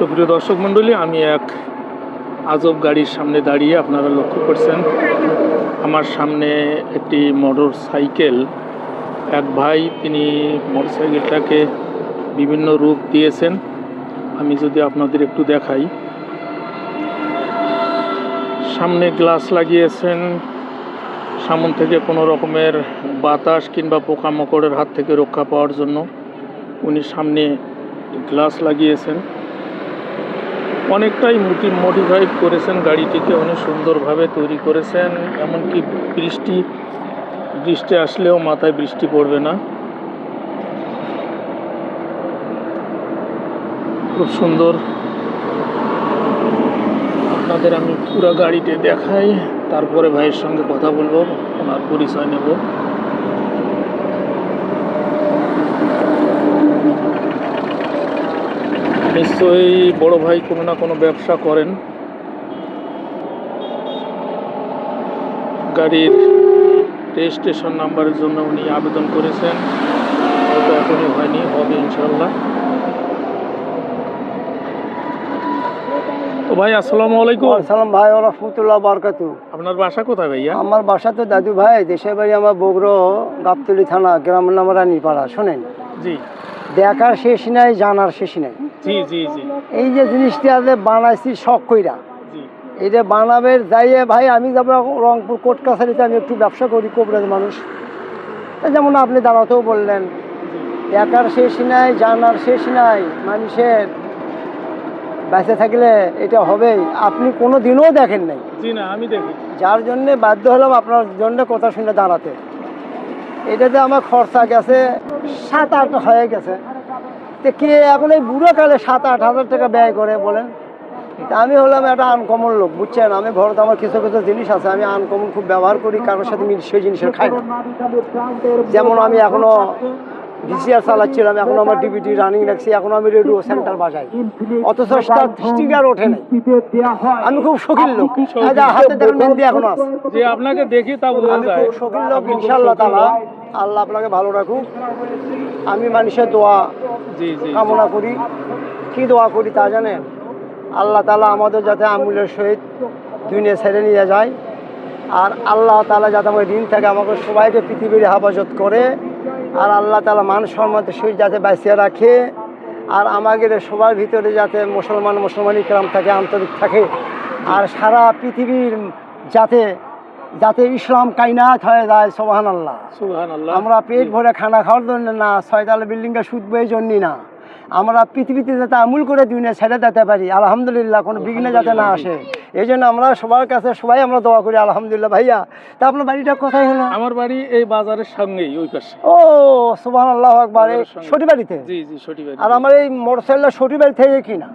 সুপ্রিয় দর্শক মণ্ডলী, আমি এক আজব গাড়ির সামনে দাঁড়িয়ে আপনারা লক্ষ্য করছেন। আমার সামনে একটি মোটর সাইকেল এক ভাই, তিনি মোটর সাইকেলটাকে বিভিন্ন রূপ দিয়েছেন। আমি যদি আপনাদের একটু দেখাই। সামনে গ্লাস লাগিয়েছেন। সামন থেকে কোনো রকমের বাতাস কিংবা পোকামাকড়ের হাত থেকে রক্ষা পাওয়ার জন্য উনি সামনে গ্লাস লাগিয়েছেন। অনেকটাই মোটি মডিফাই করেছেন গাড়িটিকে অনেক সুন্দরভাবে তৈরি করেছেন, এমনকি বৃষ্টি বৃষ্টি আসলেও মাথায় বৃষ্টি পড়বে না। খুব সুন্দর। আপনাদের আমি পুরো গাড়িটি দেখাই, তারপরে ভাইয়ের সঙ্গে কথা বলব, ওনার পরিচয় নেব। নিশ্চয়ই বড় ভাই কোনো না কোনো ব্যবসা করেন। গাড়ির রেজিস্ট্রেশন নাম্বারের জন্য উনি আবেদন করেছেন। এখনই হয়নি হবে ইনশাল্লাহ তো ভাই আসসালামু আলাইকুম। সালাম ভাই রহমতুল্লাহ বারকাতু। আপনার বাসা কোথায় ভাইয়া? আমার বাসা তো দাদু ভাই দেশের বাড়ি আমার বগুড়ো গাবতলি থানা গ্রামের নাম রানীপাড়া শোনেন? জি। দেখার শেষ নাই জানার শেষ নাই। জি জি জি। এই যে জিনিসটা যে বানাইছি শখ কইরা এটা বানাবে যাইয়ে ভাই আমি যাব রংপুর কোর্ট কাছারিতে আমি একটু ব্যবসা করি কোবরাজ মানুষ। যেমন আপনি দাঁড়াতেও বললেন একার শেষ নাই জানার শেষ নাই মানুষের বেঁচে থাকলে এটা হবেই। আপনি কোনো দিনও দেখেন নাই। জি না আমি দেখি। যার জন্যে বাধ্য হলাম আপনার জন্য কথা শুনে দাঁড়াতে। এটাতে আমার খরচা গেছে সাত আট হয়ে গেছে। তো কে এখন এই বুড়ো কালে সাত আট হাজার টাকা ব্যয় করে বলেন? আমি হলাম একটা আনকমন লোক, বুঝছেন? আমি ঘরে আমার কিছু কিছু জিনিস আছে, আমি আনকমন খুব ব্যবহার করি, কারোর সাথে সেই জিনিসের খাই যেমন আমি এখনও ভিসিআর চালাচ্ছিলাম এখন আমার ডিবিটি রানিং রাখছি এখন আমি রেডিও সেন্টার বাজাই। অথচ স্টিকার ওঠে নাই। আমি খুব শৌখিন লোক। হাতে দেখেন মেহেন্দি এখনও আছে। যে আপনাকে দেখি তা বোঝা যায়। লোক ইনশাল্লাহ তালা আল্লাহ আপনাকে ভালো রাখুক। আমি মানুষের দোয়া কামনা করি। কি দোয়া করি তা জানেন? আল্লাহ তালা আমাদের যাতে আমুলের সহিত দুনিয়া ছেড়ে নিয়ে যায়। আর আল্লাহ তালা যাতে আমাকে ঋণ থেকে আমাকে সবাইকে পৃথিবীর হেফাজত করে। আর আল্লাহ তালা মান সম্মত সহিত যাতে বাঁচিয়ে রাখে আর আমাদের সবার ভিতরে যাতে মুসলমান মুসলমানই ক্রাম থাকে আন্তরিক থাকে আর সারা পৃথিবীর যাতে যাতে ইসলাম কাইনাত হয়ে যায় সোহান আল্লাহ আমরা পেট ভরে খানা খাওয়ার জন্য না ছয়তলা বিল্ডিংটা শুধবো এই জন্যই না। আমরা পৃথিবীতে যাতে আমূল করে দুনিয়া ছেড়ে দিতে পারি আলহামদুলিল্লাহ কোনো বিঘ্ন যাতে না আসে। এই জন্য আমরা সবার কাছে সবাই আমরা দোয়া করি আলহামদুলিল্লাহ। ভাইয়া তা আপনার বাড়িটা কোথায় হলো? আমার বাড়ি এই বাজারের সামনেই ওই পাশে। ও সুবাহ আল্লাহ আকবর। এই সটি বাড়িতে? জি জি সঠিক বাড়ি। আর আমার এই মোটরসাইকেলটা সটি বাড়ি থেকে কিনা?